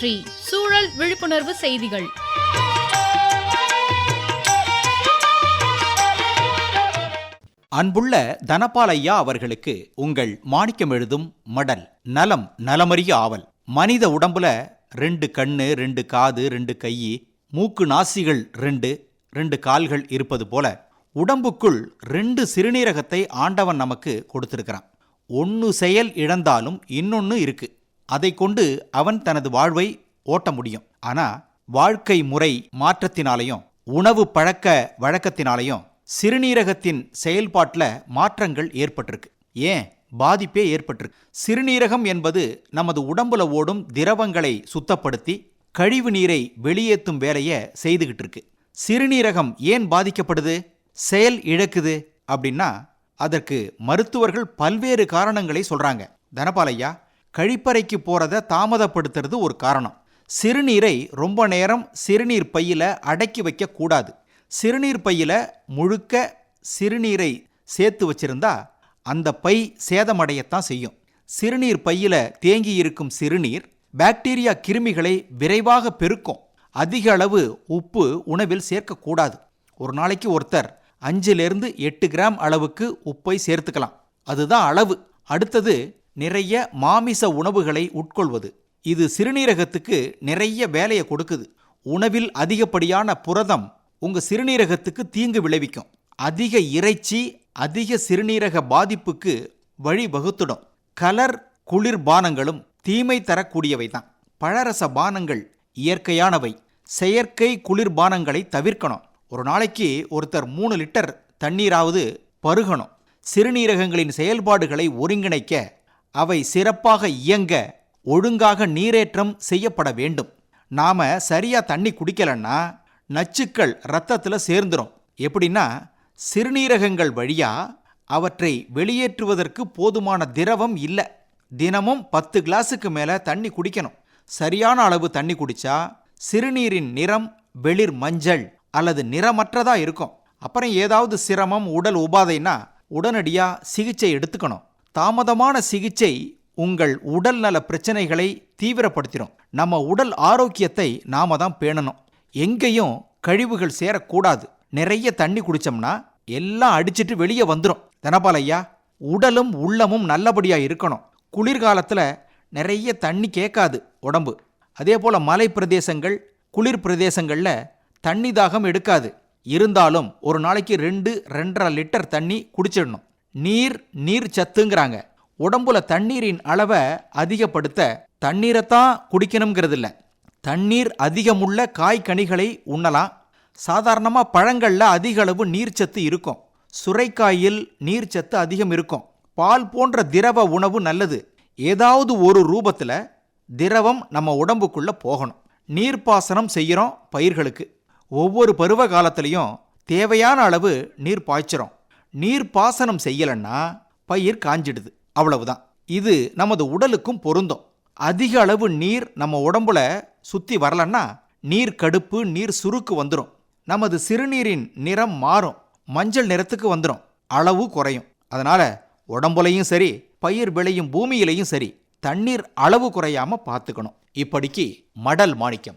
சுற்றி சூழல் விழிப்புணர்வு செய்திகள். அன்புள்ள தனபாலையா அவர்களுக்கு உங்கள் மாணிக்கம் எழுதும் மடல் நலம் நலமறிய ஆவல். மனித உடம்புல ரெண்டு கண்ணு ரெண்டு காது ரெண்டு கை மூக்கு நாசிகள் ரெண்டு ரெண்டு கால்கள் இருப்பது போல உடம்புக்குள் ரெண்டு சிறுநீரகத்தை ஆண்டவன் நமக்கு கொடுத்திருக்கிறான். ஒன்று செயல் இழந்தாலும் இன்னொன்று இருக்கு. அதை கொண்டு அவன் தனது வாழ்வை ஓட்ட முடியும். ஆனா வாழ்க்கை முறை மாற்றத்தினாலையும் உணவு பழக்க வழக்கத்தினாலையும் சிறுநீரகத்தின் செயல்பாட்டில் மாற்றங்கள் ஏற்பட்டிருக்கு. ஏன்? பாதிப்பே ஏற்பட்டிருக்கு. சிறுநீரகம் என்பது நமது உடம்புல ஓடும் திரவங்களை சுத்தப்படுத்தி கழிவு நீரை வெளியேற்றும் வேலையை செய்துகிட்டு இருக்கு. சிறுநீரகம் ஏன் பாதிக்கப்படுது? செயல் இழக்குது அப்படின்னா அதற்கு மருத்துவர்கள் பல்வேறு காரணங்களை சொல்றாங்க. தனபாலையா கழிப்பறைக்கு போகிறத தாமதப்படுத்துறது ஒரு காரணம். சிறுநீரை ரொம்ப நேரம் சிறுநீர் பையில் அடக்கி வைக்கக்கூடாது சிறுநீர் பையில் முழுக்க சிறுநீரை சேர்த்து வச்சிருந்தா அந்த பை சேதமடையத்தான் செய்யும். சிறுநீர் பையில் தேங்கி இருக்கும் சிறுநீர் பாக்டீரியா கிருமிகளை விரைவாக பெருக்கும். அதிக அளவு உப்பு உணவில் சேர்க்கக்கூடாது ஒரு நாளைக்கு ஒருத்தர் அஞ்சிலிருந்து எட்டு கிராம் அளவுக்கு உப்பை சேர்த்துக்கலாம். அதுதான் அளவு. அடுத்தது நிறைய மாமிச உணவுகளை உட்கொள்வது. இது சிறுநீரகத்துக்கு நிறைய வேலையை கொடுக்குது. உணவில் அதிகப்படியான புரதம் உங்க சிறுநீரகத்துக்கு தீங்கு விளைவிக்கும். அதிக இறைச்சி அதிக சிறுநீரக பாதிப்புக்கு வழி வகுத்துடும் கலர் குளிர்பானங்களும் தீமை தரக்கூடியவை தான். பழரச பானங்கள் இயற்கையானவை. செயற்கை குளிர்பானங்களை தவிர்க்கணும். ஒரு நாளைக்கு ஒருத்தர் மூணு லிட்டர் தண்ணீராவது பருகணும். சிறுநீரகங்களின் செயல்பாடுகளை ஒருங்கிணைக்க அவை சிறப்பாக இயங்க ஒழுங்காக நீரேற்றம் செய்யப்பட வேண்டும். நாம சரியா தண்ணி குடிக்கலன்னா நச்சுக்கள் ரத்தத்தில் சேர்ந்துடும் எப்படின்னா சிறுநீரகங்கள் வழியா அவற்றை வெளியேற்றுவதற்கு போதுமான திரவம் இல்லை. தினமும் பத்து கிளாஸுக்கு மேல தண்ணி குடிக்கணும். சரியான அளவு தண்ணி குடிச்சா சிறுநீரின் நிறம் வெளிர் மஞ்சள் அல்லது நிறமற்றதா இருக்கும். அப்புறம் ஏதாவது சிரமம் உடல் உபாதைன்னா உடனடியா சிகிச்சை எடுத்துக்கணும். தாமதமான சிகிச்சை உங்கள் உடல் நல பிரச்சனைகளை தீவிரப்படுத்திடும் நம்ம உடல் ஆரோக்கியத்தை நாம தான் பேணணும். எங்கேயும் கழிவுகள் சேரக்கூடாது. நிறைய தண்ணி குடிச்சோம்னா எல்லாம் அடிச்சிட்டு வெளியே வந்துடும் தனபாலையா உடலும் உள்ளமும் நல்லபடியாக இருக்கணும். குளிர்காலத்தில் நிறைய தண்ணி கேட்காது உடம்பு. அதே போல மலை பிரதேசங்கள் குளிர் பிரதேசங்கள்ல தண்ணி தாகம் எடுக்காது. இருந்தாலும் ஒரு நாளைக்கு ரெண்டு ரெண்டரை லிட்டர் தண்ணி குடிச்சிடணும். நீர் நீர் சத்துங்கிறாங்க. உடம்புல தண்ணீரின் அளவை அதிகப்படுத்த தண்ணீரைத்தான் குடிக்கணுங்கிறது இல்லை தண்ணீர் அதிகமுள்ள காய்கனிகளை உண்ணலாம். சாதாரணமாக பழங்களில் அதிக அளவு நீர்ச்சத்து இருக்கும். சுரைக்காயில் நீர்ச்சத்து அதிகம் இருக்கும். பால் போன்ற திரவ உணவு நல்லது. ஏதாவது ஒரு ரூபத்தில் திரவம் நம்ம உடம்புக்குள்ளே போகணும். நீர்ப்பாசனம் செய்கிறோம் பயிர்களுக்கு. ஒவ்வொரு பருவ காலத்திலையும் தேவையான அளவு நீர் பாய்ச்சிரும் நீர் பாசனம் செய்யலைன்னா பயிர் காஞ்சிடுது. அவ்வளவுதான். இது நமது உடலுக்கும் பொருந்தும். அதிக அளவு நீர் நம்ம உடம்புல சுத்தி வரலன்னா நீர் கடுப்பு நீர் சுருக்கு வந்துடும் நமது சிறுநீரின் நிறம் மாறும். மஞ்சள் நிறத்துக்கு வந்துடும் அளவு குறையும். அதனால உடம்புலையும் சரி பயிர் விளையும் பூமியிலையும் சரி தண்ணீர் அளவு குறையாம பார்த்துக்கணும் இப்படிக்கு மடல் மாணிக்கம்.